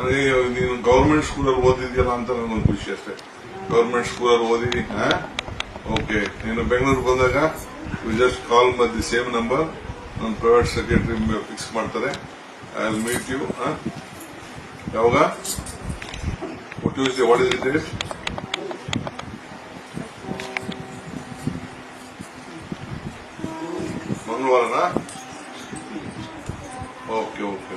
ನನಗೆ ನೀನು ಗೌರ್ಮೆಂಟ್ ಸ್ಕೂಲಲ್ಲಿ ಓದಿದ್ಯಲ್ಲ ಅಂತ ನನಗೆ ಖುಷಿ ಅಷ್ಟೇ. ಗೌರ್ಮೆಂಟ್ ಸ್ಕೂಲಲ್ಲಿ ಓದಿ ಓಕೆ ನೀನು ಬೆಂಗಳೂರು ಬಂದಾಗ you just call at the same number ನನ್ನ ಪ್ರೈವೇಟ್ ಸೆಕ್ರೆಟರಿ ಫಿಕ್ಸ್ ಮಾಡ್ತಾರೆ. ಐ ವಿಲ್ ಮೀಟ್ ಯು ಯಾವಾಗ? ಟ್ಯೂಸ್ಡೇ ವಾಟ್ ಇಸ್ ಇಟ್ ಮಂಗಳವಾರನಾ? Okay okay